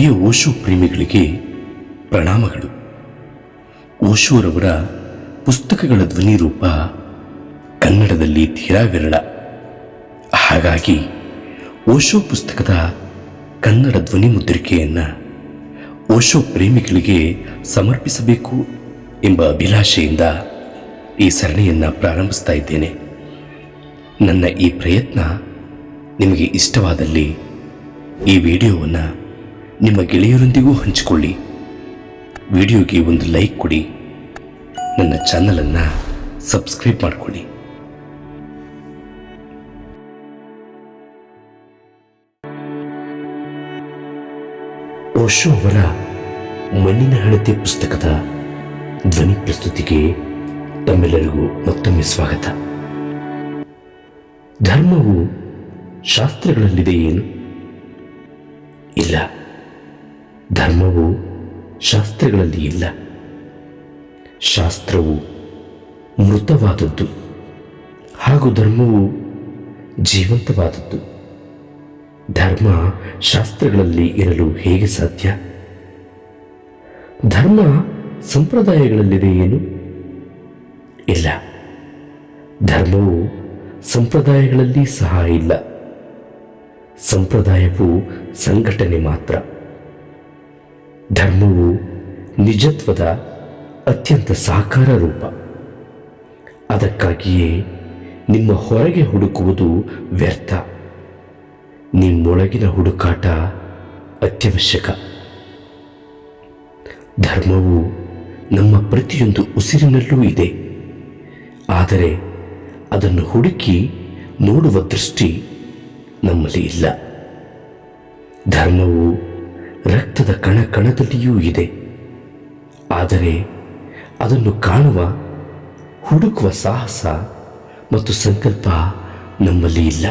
ಪ್ರಿಯ ಓಶು ಪ್ರೇಮಿಗಳಿಗೆ ಪ್ರಣಾಮಗಳು. ಓಶೋರವರ ಪುಸ್ತಕಗಳ ಧ್ವನಿ ರೂಪ ಕನ್ನಡದಲ್ಲಿ ತೀರಾ ವಿರಳ ಹಾಗಾಗಿ ಓಶೋ ಪುಸ್ತಕದ ಕನ್ನಡ ಧ್ವನಿ ಮುದ್ರಿಕೆಯನ್ನು ಓಶೋ ಪ್ರೇಮಿಗಳಿಗೆ ಸಮರ್ಪಿಸಬೇಕು ಎಂಬ ಅಭಿಲಾಷೆಯಿಂದ ಈ ಸರಣಿಯನ್ನು ಪ್ರಾರಂಭಿಸ್ತಾ ಇದ್ದೇನೆ. ನನ್ನ ಈ ಪ್ರಯತ್ನ ನಿಮಗೆ ಇಷ್ಟವಾದಲ್ಲಿ ಈ ವಿಡಿಯೋವನ್ನು ನಿಮ್ಮ ಗೆಳೆಯರೊಂದಿಗೂ ಹಂಚಿಕೊಳ್ಳಿ. ವಿಡಿಯೋಗೆ ಒಂದು ಲೈಕ್ ಕೊಡಿ. ನನ್ನ ಚಾನಲನ್ನು ಸಬ್ಸ್ಕ್ರೈಬ್ ಮಾಡಿಕೊಳ್ಳಿ. ಓಶೋ ಅವರ ಮಣ್ಣಿನ ಹಣತೆ ಪುಸ್ತಕದ ಧ್ವನಿ ಪ್ರಸ್ತುತಿಗೆ ತಮ್ಮೆಲ್ಲರಿಗೂ ಮತ್ತೊಮ್ಮೆ ಸ್ವಾಗತ. ಧರ್ಮವು ಶಾಸ್ತ್ರಗಳಲ್ಲಿದೆ ಏನು ಇಲ್ಲ. ಧರ್ಮವು ಶಾಸ್ತ್ರಗಳಲ್ಲಿ ಇಲ್ಲ. ಶಾಸ್ತ್ರವು ಮೃತವಾದದ್ದು. ಹಾಗೂ ಧರ್ಮವು ಜೀವಂತವಾದದ್ದು. ಧರ್ಮ ಶಾಸ್ತ್ರಗಳಲ್ಲಿ ಇರಲು ಹೇಗೆ ಸಾಧ್ಯ? ಧರ್ಮ ಸಂಪ್ರದಾಯಗಳಲ್ಲಿದೆ ಏನು? ಇಲ್ಲ. ಧರ್ಮವು ಸಂಪ್ರದಾಯಗಳಲ್ಲಿ ಸಹ ಇಲ್ಲ. ಸಂಪ್ರದಾಯವು ಸಂಘಟನೆ ಮಾತ್ರ. ಧರ್ಮವು ನಿಜತ್ವದ ಅತ್ಯಂತ ಸಾಕಾರ ರೂಪ. ಅದಕ್ಕಾಗಿಯೇ ನಿಮ್ಮ ಹೊರಗೆ ಹುಡುಕುವುದು ವ್ಯರ್ಥ. ನಿಮ್ಮೊಳಗಿನ ಹುಡುಕಾಟ ಅತ್ಯವಶ್ಯಕ. ಧರ್ಮವು ನಮ್ಮ ಪ್ರತಿಯೊಂದು ಉಸಿರಿನಲ್ಲೂ ಇದೆ. ಆದರೆ ಅದನ್ನು ಹುಡುಕಿ ನೋಡುವ ದೃಷ್ಟಿ ನಮ್ಮಲ್ಲಿ ಇಲ್ಲ. ಧರ್ಮವು ರಕ್ತದ ಕಣ ಕಣದಲ್ಲಿಯೂ ಇದೆ. ಆದರೆ ಅದನ್ನು ಕಾಣುವ, ಹುಡುಕುವ ಸಾಹಸ ಮತ್ತು ಸಂಕಲ್ಪ ನಮ್ಮಲ್ಲಿ ಇಲ್ಲ.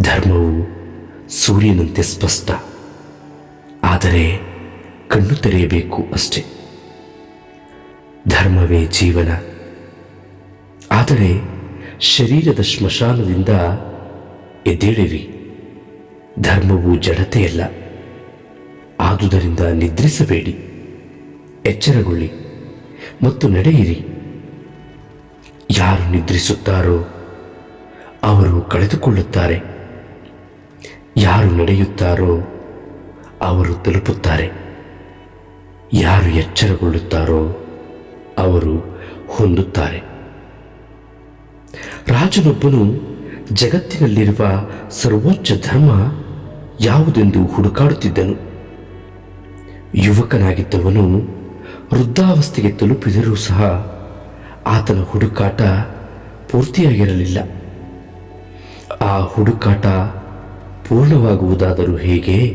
ಧರ್ಮವು ಸೂರ್ಯನಂತೆ ಸ್ಪಷ್ಟ. ಆದರೆ ಕಣ್ಣು ತೆರೆಯಬೇಕು ಅಷ್ಟೆ. ಧರ್ಮವೇ ಜೀವನ. ಆದರೆ ಶರೀರದ ಶ್ಮಶಾನದಿಂದ ಎದ್ದೇಳಿರಿ. ಧರ್ಮವು ಜಡತೆಯಲ್ಲ. ಆದುದರಿಂದ ನಿದ್ರಿಸಬೇಡಿ. ಎಚ್ಚರಗೊಳ್ಳಿ ಮತ್ತು ನಡೆಯಿರಿ. ಯಾರು ನಿದ್ರಿಸುತ್ತಾರೋ ಅವರು ಕಳೆದುಕೊಳ್ಳುತ್ತಾರೆ. ಯಾರು ನಡೆಯುತ್ತಾರೋ ಅವರು ತಲುಪುತ್ತಾರೆ. ಯಾರು ಎಚ್ಚರಗೊಳ್ಳುತ್ತಾರೋ ಅವರು ಹೊಂದುತ್ತಾರೆ. ರಾಜನೊಬ್ಬನು ಜಗತ್ತಿನಲ್ಲಿರುವ ಸರ್ವೋಚ್ಚ ಧರ್ಮ ಯಾವುದೆಂದು ಹುಡುಕಾಡುತ್ತಿದ್ದನು. ಯುವಕನಾಗಿದ್ದವನು ವೃದ್ಧಾವಸ್ಥೆಗೆ ತಲುಪಿದರೂ ಸಹ ಆತನ ಹುಡುಕಾಟ ಪೂರ್ತಿಯಾಗಿರಲಿಲ್ಲ. ಆ ಹುಡುಕಾಟ ಪೂರ್ಣವಾಗುವುದಾದರೂ ಹೇಗೆ?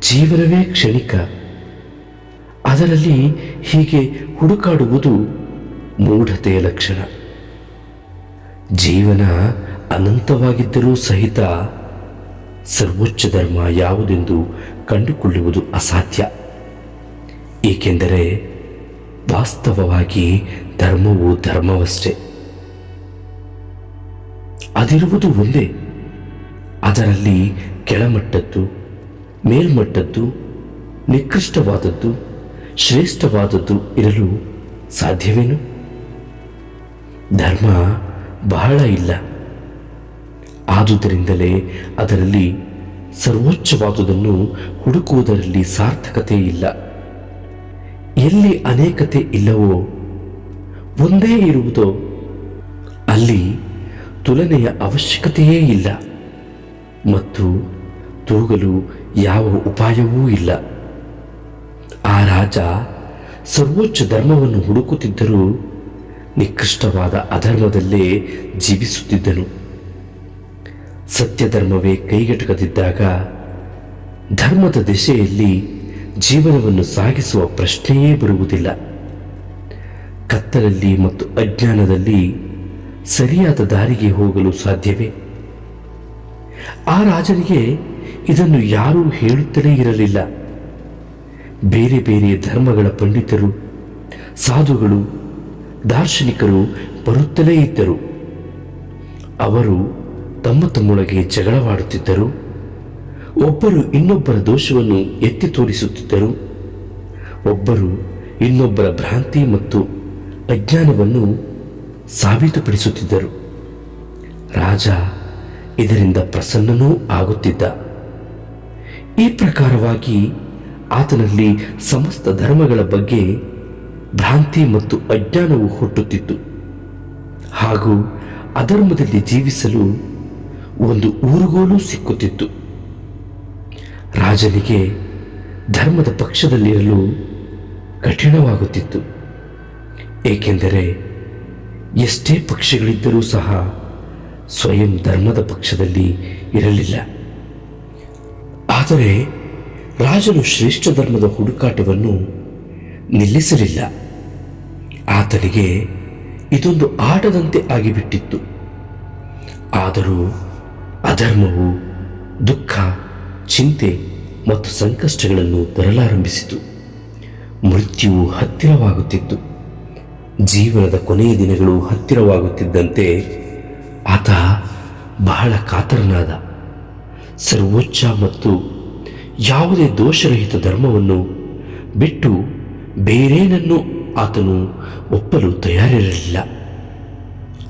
ಜೀವನವೇ ಕ್ಷಣಿಕ. ಅದರಲ್ಲಿ ಹೀಗೆ ಹುಡುಕಾಡುವುದು ಮೂಢತೆಯ ಲಕ್ಷಣ. ಜೀವನ ಅನಂತವಾಗಿದ್ದರೂ ಸಹಿತ ಸರ್ವೋಚ್ಚ ಧರ್ಮ ಯಾವುದೆಂದು ಕಂಡುಕೊಳ್ಳುವುದು ಅಸಾಧ್ಯ. ಏಕೆಂದರೆ ವಾಸ್ತವವಾಗಿ ಧರ್ಮವು ಧರ್ಮವಷ್ಟೇ. ಅದಿರುವುದು ಒಂದೇ. ಅದರಲ್ಲಿ ಕೆಳಮಟ್ಟದ್ದು, ಮೇಲ್ಮಟ್ಟದ್ದು, ನಿಕೃಷ್ಟವಾದದ್ದು, ಶ್ರೇಷ್ಠವಾದದ್ದು ಇರಲು ಸಾಧ್ಯವೇನು? ಧರ್ಮ ಬಹಳ ಇಲ್ಲ. ಆದುದರಿಂದಲೇ ಅದರಲ್ಲಿ ಸರ್ವೋಚ್ಚವಾದುದನ್ನು ಹುಡುಕುವುದರಲ್ಲಿ ಸಾರ್ಥಕತೆ ಇಲ್ಲ. ಎಲ್ಲಿ ಅನೇಕತೆ ಇಲ್ಲವೋ ಒಂದೇ ಇರುವುದೋ. ಅಲ್ಲಿ ತುಲನೆಯ ಅವಶ್ಯಕತೆಯೇ ಇಲ್ಲ ಮತ್ತು ತೂಗಲು ಯಾವ ಉಪಾಯವೂ ಇಲ್ಲ. ಆ ರಾಜ ಸರ್ವೋಚ್ಚ ಧರ್ಮವನ್ನು ಹುಡುಕುತ್ತಿದ್ದರೂ ನಿಕೃಷ್ಟವಾದ ಅಧರ್ಮದಲ್ಲೇ ಜೀವಿಸುತ್ತಿದ್ದನು. ಸತ್ಯಧರ್ಮವೇ ಕೈಗೆಟುಕದಿದ್ದಾಗ ಧರ್ಮದ ದಿಶೆಯಲ್ಲಿ ಜೀವನವನ್ನು ಸಾಗಿಸುವ ಪ್ರಶ್ನೆಯೇ ಬರುವುದಿಲ್ಲ. ಕತ್ತಲಲ್ಲಿ ಮತ್ತು ಅಜ್ಞಾನದಲ್ಲಿ ಸರಿಯಾದ ದಾರಿಗೆ ಹೋಗಲು ಸಾಧ್ಯವೇ? ಆ ರಾಜನಿಗೆ ಇದನ್ನು ಯಾರೂ ಹೇಳುತ್ತಲೇ ಇರಲಿಲ್ಲ. ಬೇರೆ ಬೇರೆ ಧರ್ಮಗಳ ಪಂಡಿತರು, ಸಾಧುಗಳು, ದಾರ್ಶನಿಕರು ಬರುತ್ತಲೇ ಇದ್ದರು. ಅವರು ತಮ್ಮ ತಮ್ಮೊಳಗೆ ಜಗಳವಾಡುತ್ತಿದ್ದರು. ಒಬ್ಬರು ಇನ್ನೊಬ್ಬರ ದೋಷವನ್ನು ಎತ್ತಿ ತೋರಿಸುತ್ತಿದ್ದರು. ಒಬ್ಬರು ಇನ್ನೊಬ್ಬರ ಭ್ರಾಂತಿ ಮತ್ತು ಅಜ್ಞಾನವನ್ನು ಸಾಬೀತುಪಡಿಸುತ್ತಿದ್ದರು. ರಾಜ ಇದರಿಂದ ಪ್ರಸನ್ನನೂ ಆಗುತ್ತಿದ್ದ. ಈ ಪ್ರಕಾರವಾಗಿ ಆತನಲ್ಲಿ ಸಮಸ್ತ ಧರ್ಮಗಳ ಬಗ್ಗೆ ಭ್ರಾಂತಿ ಮತ್ತು ಅಜ್ಞಾನವು ಹುಟ್ಟುತ್ತಿತ್ತು. ಹಾಗೂ ಅಧರ್ಮದಲ್ಲಿ ಜೀವಿಸಲು ಒಂದು ಊರುಗೋಲು ಸಿಕ್ಕುತ್ತಿತ್ತು. ರಾಜನಿಗೆ ಧರ್ಮದ ಪಕ್ಷದಲ್ಲಿರಲು ಕಠಿಣವಾಗುತ್ತಿತ್ತು. ಏಕೆಂದರೆ ಎಷ್ಟೇ ಪಕ್ಷಗಳಿದ್ದರೂ ಸಹ ಸ್ವಯಂ ಧರ್ಮದ ಪಕ್ಷದಲ್ಲಿ ಇರಲಿಲ್ಲ. ಆದರೆ ರಾಜನು ಶ್ರೇಷ್ಠ ಧರ್ಮದ ಹುಡುಕಾಟವನ್ನು ನಿಲ್ಲಿಸಲಿಲ್ಲ. ಆತನಿಗೆ ಇದೊಂದು ಆಟದಂತೆ ಆಗಿಬಿಟ್ಟಿತ್ತು. ಆದರೂ ಅಧರ್ಮವು, ದುಃಖ, ಚಿಂತೆ ಮತ್ತು ಸಂಕಷ್ಟಗಳನ್ನು ತರಲಾರಂಭಿಸಿತು. ಮೃತ್ಯುವು ಹತ್ತಿರವಾಗುತ್ತಿತ್ತು. ಜೀವನದ ಕೊನೆಯ ದಿನಗಳು ಹತ್ತಿರವಾಗುತ್ತಿದ್ದಂತೆ ಆತ ಬಹಳ ಕಾತರನಾದ. ಸರ್ವೋಚ್ಚ ಮತ್ತು ಯಾವುದೇ ದೋಷರಹಿತ ಧರ್ಮವನ್ನು ಬಿಟ್ಟು ಬೇರೇನನ್ನು ಆತನು ಒಪ್ಪಲು ತಯಾರಿರಲಿಲ್ಲ.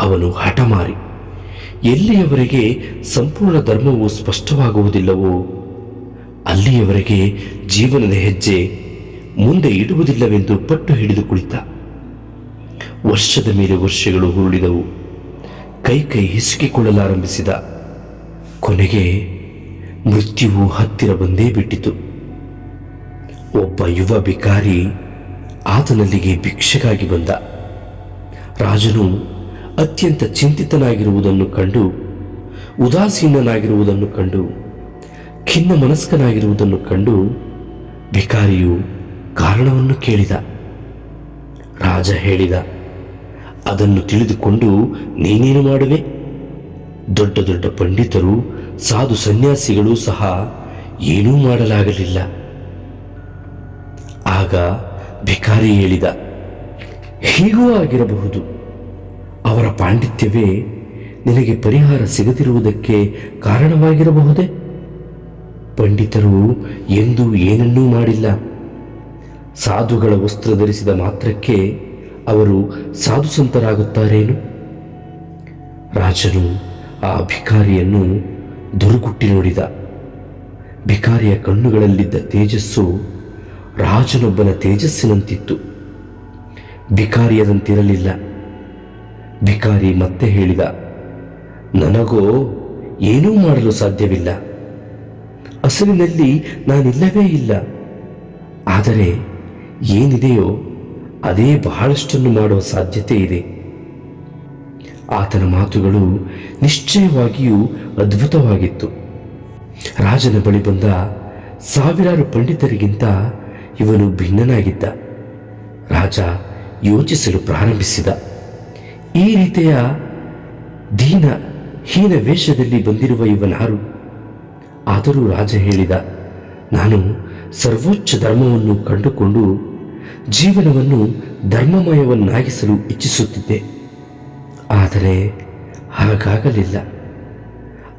ಅವನು ಹಠಮಾರಿ ಎಲ್ಲಿಯವರೆಗೆ ಸಂಪೂರ್ಣ ಧರ್ಮವು ಸ್ಪಷ್ಟವಾಗುವುದಿಲ್ಲವೋ, ಅಲ್ಲಿಯವರೆಗೆ ಜೀವನದ ಹೆಜ್ಜೆ ಮುಂದೆ ಇಡುವುದಿಲ್ಲವೆಂದು ಪಟ್ಟು ಹಿಡಿದು ಕುಳಿತ. ವರ್ಷದ ಮೇಲೆ ವರ್ಷಗಳು ಹುರುಳಿದವು ಕೈ ಕೈ ಹಿಸುಕಿಕೊಳ್ಳಲಾರಂಭಿಸಿದ. ಕೊನೆಗೆ ಮೃತ್ಯುವು ಹತ್ತಿರ ಬಂದೇ ಬಿಟ್ಟಿತು. ಒಬ್ಬ ಯುವ ಬಿಕಾರಿ ಆತನಲ್ಲಿಗೆ ಭಿಕ್ಷೆಗಾಗಿ ಬಂದ. ರಾಜನು ಅತ್ಯಂತ ಚಿಂತಿತನಾಗಿರುವುದನ್ನು ಕಂಡು, ಉದಾಸೀನನಾಗಿರುವುದನ್ನು ಕಂಡು, ಖಿನ್ನ ಮನಸ್ಕನಾಗಿರುವುದನ್ನು ಕಂಡು ಭಿಕಾರಿಯು ಕಾರಣವನ್ನು ಕೇಳಿದ. ರಾಜ ಹೇಳಿದ, ಅದನ್ನು ತಿಳಿದುಕೊಂಡು ನೀನೇನು ಮಾಡುವೆ? ದೊಡ್ಡ ದೊಡ್ಡ ಪಂಡಿತರು, ಸಾಧು ಸನ್ಯಾಸಿಗಳು ಸಹ ಏನೂ ಮಾಡಲಾಗಲಿಲ್ಲ. ಆಗ ಭಿಕಾರಿ ಹೇಳಿದ, ಹೀಗೂ ಆಗಿರಬಹುದು. ಅವರ ಪಾಂಡಿತ್ಯವೇ ನಿನಗೆ ಪರಿಹಾರ ಸಿಗದಿರುವುದಕ್ಕೆ ಕಾರಣವಾಗಿರಬಹುದೇ? ಪಂಡಿತರು ಎಂದೂ ಏನನ್ನೂ ಮಾಡಿಲ್ಲ. ಸಾಧುಗಳ ವಸ್ತ್ರ ಧರಿಸಿದ ಮಾತ್ರಕ್ಕೆ ಅವರು ಸಾಧು ಸಂತರಾಗುತ್ತಾರೇನು ರಾಜನು ಆ ಭಿಕಾರಿಯನ್ನು ದುರುಗುಟ್ಟಿ ನೋಡಿದ. ಭಿಕಾರಿಯ ಕಣ್ಣುಗಳಲ್ಲಿದ್ದ ತೇಜಸ್ಸು ರಾಜನೊಬ್ಬನ ತೇಜಸ್ಸಿನಂತಿತ್ತು. ಭಿಕಾರಿಯದಂತಿರಲಿಲ್ಲ. ಭಿಕಾರಿ ಮತ್ತೆ ಹೇಳಿದ, ನನಗೋ ಏನೂ ಮಾಡಲು ಸಾಧ್ಯವಿಲ್ಲ. ಅಸಲಿನಲ್ಲಿ ನಾನಿಲ್ಲವೇ ಇಲ್ಲ. ಆದರೆ ಏನಿದೆಯೋ ಅದೇ ಬಹಳಷ್ಟನ್ನು ಮಾಡುವ ಸಾಧ್ಯತೆ ಇದೆ. ಆತನ ಮಾತುಗಳು ನಿಶ್ಚಯವಾಗಿಯೂ ಅದ್ಭುತವಾಗಿತ್ತು. ರಾಜನ ಬಳಿ ಬಂದ ಸಾವಿರಾರು ಪಂಡಿತರಿಗಿಂತ ಇವನು ಭಿನ್ನನಾಗಿದ್ದ. ರಾಜ ಯೋಚಿಸಲು ಪ್ರಾರಂಭಿಸಿದ. ಈ ರೀತಿಯ ದೀನ, ಹೀನ ವೇಷದಲ್ಲಿ ಬಂದಿರುವ ಇವನಾರು. ಆದರೂ ರಾಜ ಹೇಳಿದ, ನಾನು ಸರ್ವೋಚ್ಚ ಧರ್ಮವನ್ನು ಕಂಡುಕೊಂಡು ಜೀವನವನ್ನು ಧರ್ಮಮಯವನ್ನಾಗಿಸಲು ಇಚ್ಛಿಸುತ್ತಿದ್ದೆ. ಆದರೆ ಹಾಗಾಗಲಿಲ್ಲ.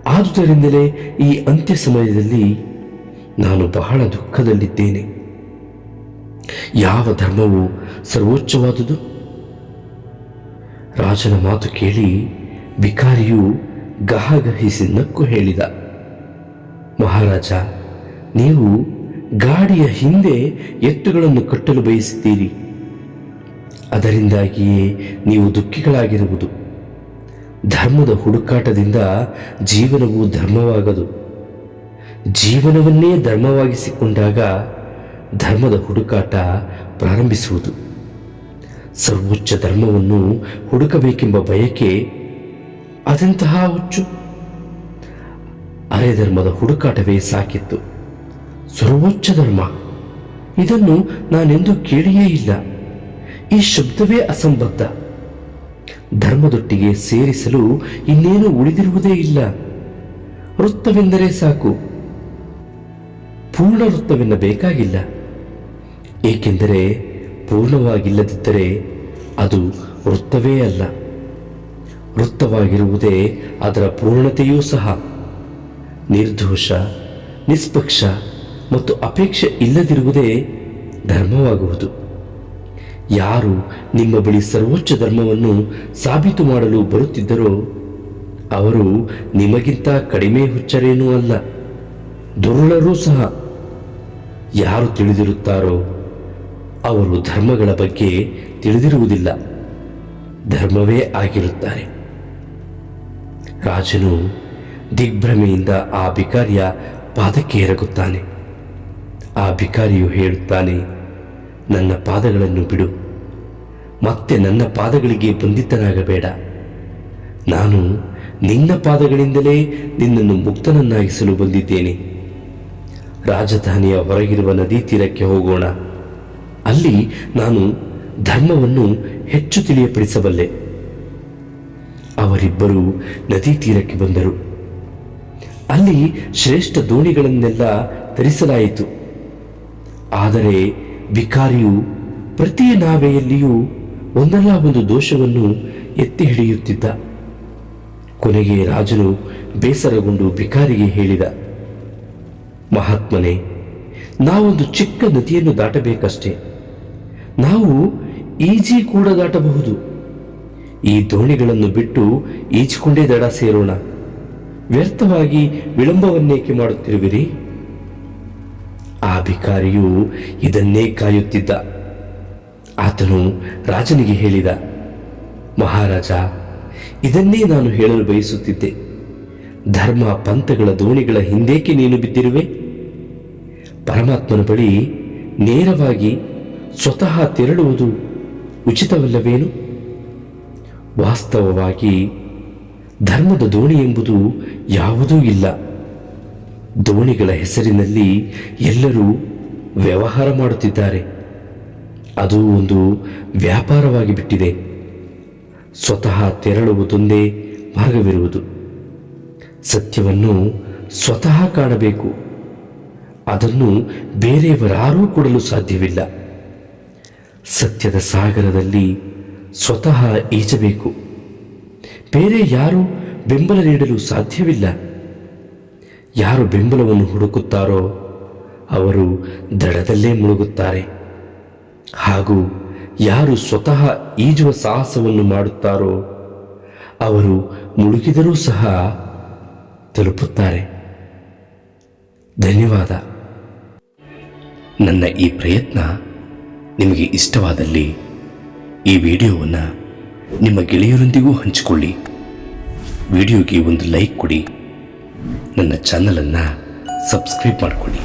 ಆದುದರಿಂದಲೇ ಈ ಅಂತ್ಯ ಸಮಯದಲ್ಲಿ ನಾನು ಬಹಳ ದುಃಖದಲ್ಲಿದ್ದೇನೆ. ಯಾವ ಧರ್ಮವು ಸರ್ವೋಚ್ಚವಾದುದು? ರಾಜನ ಮಾತು ಕೇಳಿ ವಿಕಾರಿಯು ಗಹಗಹಿಸಿ ನಕ್ಕು ಹೇಳಿದ, ಮಹಾರಾಜ, ನೀವು ಗಾಡಿಯ ಹಿಂದೆ ಎತ್ತುಗಳನ್ನು ಕಟ್ಟಲು ಬಯಸಿದ್ದೀರಿ ಅದರಿಂದಾಗಿಯೇ ನೀವು ದುಃಖಿಗಳಾಗಿರುವುದು. ಧರ್ಮದ ಹುಡುಕಾಟದಿಂದ ಜೀವನವು ಧರ್ಮವಾಗದು. ಜೀವನವನ್ನೇ ಧರ್ಮವಾಗಿಸಿಕೊಂಡಾಗ ಧರ್ಮದ ಹುಡುಕಾಟ ಪ್ರಾರಂಭಿಸುವುದು. ಸರ್ವೋಚ್ಚ ಧರ್ಮವನ್ನು ಹುಡುಕಬೇಕೆಂಬ ಬಯಕೆ ಅದೆಂತಹ ಹುಚ್ಚು. ಅರೆ ಧರ್ಮದ ಹುಡುಕಾಟವೇ ಸಾಕಿತ್ತು. ಸರ್ವೋಚ್ಚ ಧರ್ಮ. ಇದನ್ನು ನಾನೆಂದು ಕೇಳಿಯೇ ಇಲ್ಲ. ಈ ಶಬ್ದವೇ ಅಸಂಬದ್ಧ. ಧರ್ಮದೊಟ್ಟಿಗೆ ಸೇರಿಸಲು ಇನ್ನೇನು ಉಳಿದಿರುವುದೇ ಇಲ್ಲ. ವೃತ್ತವೆಂದರೆ ಸಾಕು. ಪೂರ್ಣ ವೃತ್ತವೆನ್ನ ಬೇಕಾಗಿಲ್ಲ ಏಕೆಂದರೆ ಪೂರ್ಣವಾಗಿಲ್ಲದಿದ್ದರೆ ಅದು ವೃತ್ತವೇ ಅಲ್ಲ. ವೃತ್ತವಾಗಿರುವುದೇ ಅದರ ಪೂರ್ಣತೆಯೂ ಸಹ. ನಿರ್ದೋಷ, ನಿಷ್ಪಕ್ಷ ಮತ್ತು ಅಪೇಕ್ಷೆ ಇಲ್ಲದಿರುವುದೇ ಧರ್ಮವಾಗುವುದು. ಯಾರು ನಿಮ್ಮ ಬಳಿ ಸರ್ವೋಚ್ಚ ಧರ್ಮವನ್ನು ಸಾಬೀತು ಮಾಡಲು ಬರುತ್ತಿದ್ದರೋ, ಅವರು ನಿಮಗಿಂತ ಕಡಿಮೆ ಹುಚ್ಚರೇನೂ ಅಲ್ಲ, ದುರುಳರೂ ಸಹ. ಯಾರು ತಿಳಿದಿರುತ್ತಾರೋ ಅವರು ಧರ್ಮಗಳ ಬಗ್ಗೆ ತಿಳಿದಿರುವುದಿಲ್ಲ. ಧರ್ಮವೇ ಆಗಿರುತ್ತಾರೆ. ರಾಜನು ದಿಗ್ಭ್ರಮೆಯಿಂದ ಆ ಭಿಕಾರಿಯ ಪಾದಕ್ಕೆ ಎರಗುತ್ತಾನೆ. ಆ ಭಿಕಾರಿಯು ಹೇಳುತ್ತಾನೆ, ನನ್ನ ಪಾದಗಳನ್ನು ಬಿಡು. ಮತ್ತೆ ನನ್ನ ಪಾದಗಳಿಗೆ ಬಂಧಿತನಾಗಬೇಡ. ನಾನು ನಿನ್ನ ಪಾದಗಳಿಂದಲೇ ನಿನ್ನನ್ನು ಮುಕ್ತನನ್ನಾಗಿಸಲು ಬಂದಿದ್ದೇನೆ. ರಾಜಧಾನಿಯ ಹೊರಗಿರುವ ನದಿ ತೀರಕ್ಕೆ ಹೋಗೋಣ. ಅಲ್ಲಿ ನಾನು ಧರ್ಮವನ್ನು ಹೆಚ್ಚು ತಿಳಿಯಪಡಿಸಬಲ್ಲೆ. ಅವರಿಬ್ಬರು ನದಿ ತೀರಕ್ಕೆ ಬಂದರು. ಅಲ್ಲಿ ಶ್ರೇಷ್ಠ ದೋಣಿಗಳನ್ನೆಲ್ಲ ತರಿಸಲಾಯಿತು. ಆದರೆ ವಿಕಾರಿಯು ಪ್ರತಿ ನಾವೆಯಲ್ಲಿಯೂ ಒಂದಲ್ಲ ಒಂದು ದೋಷವನ್ನು ಎತ್ತಿ ಹಿಡಿಯುತ್ತಿದ್ದ. ಕೊನೆಗೆ ರಾಜನು ಬೇಸರಗೊಂಡು ಭಿಕಾರಿಗೆ ಹೇಳಿದ, ಮಹಾತ್ಮನೇ, ನಾವೊಂದು ಚಿಕ್ಕ ನದಿಯನ್ನು ದಾಟಬೇಕಷ್ಟೇ. ನಾವು ಈಜಿ ಕೂಡ ದಾಟಬಹುದು ಈ ದೋಣಿಗಳನ್ನು ಬಿಟ್ಟು ಈಜಿಕೊಂಡೇ ದಡ ಸೇರೋಣ. ವ್ಯರ್ಥವಾಗಿ ವಿಳಂಬವನ್ನೇಕೆ ಮಾಡುತ್ತಿರುವಿರಿ? ಆ ಭಿಕಾರಿಯು ಇದನ್ನೇ ಕಾಯುತ್ತಿದ್ದ. ಆತನು ರಾಜನಿಗೆ ಹೇಳಿದ, ಮಹಾರಾಜ, ಇದನ್ನೇ ನಾನು ಹೇಳಲು ಬಯಸುತ್ತಿದ್ದೆ. ಧರ್ಮ ಪಂಥಗಳ ದೋಣಿಗಳ ಹಿಂದೇಕೆ ನೀನು ಬಿದ್ದಿರುವೆ? ಪರಮಾತ್ಮನ ಬಳಿ ನೇರವಾಗಿ ಸ್ವತಃ ತೆರಳುವುದು ಉಚಿತವಲ್ಲವೇನು? ವಾಸ್ತವವಾಗಿ ಧರ್ಮದ ದೋಣಿ ಎಂಬುದು ಯಾವುದೂ ಇಲ್ಲ. ದೋಣಿಗಳ ಹೆಸರಿನಲ್ಲಿ ಎಲ್ಲರೂ ವ್ಯವಹಾರ ಮಾಡುತ್ತಿದ್ದಾರೆ. ಅದು ಒಂದು ವ್ಯಾಪಾರವಾಗಿ ಬಿಟ್ಟಿದೆ. ಸ್ವತಃ ತೆರಳುವುದೊಂದೇ ಮಾರ್ಗವಿರುವುದು. ಸತ್ಯವನ್ನು ಸ್ವತಃ ಕಾಣಬೇಕು. ಅದನ್ನು ಬೇರೆಯವರಾರೂ ಕೊಡಲು ಸಾಧ್ಯವಿಲ್ಲ. ಸತ್ಯದ ಸಾಗರದಲ್ಲಿ ಸ್ವತಃ ಈಜಬೇಕು. ಬೇರೆ ಯಾರು ಬೆಂಬಲ ನೀಡಲು ಸಾಧ್ಯವಿಲ್ಲ. ಯಾರು ಬೆಂಬಲವನ್ನು ಹುಡುಕುತ್ತಾರೋ ಅವರು ದಡದಲ್ಲೇ ಮುಳುಗುತ್ತಾರೆ. ಹಾಗೂ ಯಾರು ಸ್ವತಃ ಈಜುವ ಸಾಹಸವನ್ನು ಮಾಡುತ್ತಾರೋ ಅವರು ಮುಳುಗಿದರೂ ಸಹ ತಲುಪುತ್ತಾರೆ. ಧನ್ಯವಾದ. ನನ್ನ ಈ ಪ್ರಯತ್ನ ನಿಮಗೆ ಇಷ್ಟವಾದಲ್ಲಿ ಈ ವಿಡಿಯೋವನ್ನು ನಿಮ್ಮ ಗೆಳೆಯರೊಂದಿಗೂ ಹಂಚಿಕೊಳ್ಳಿ. ವಿಡಿಯೋಗೆ ಒಂದು ಲೈಕ್ ಕೊಡಿ. ನನ್ನ ಚಾನಲನ್ನು ಸಬ್ಸ್ಕ್ರೈಬ್ ಮಾಡಿಕೊಳ್ಳಿ.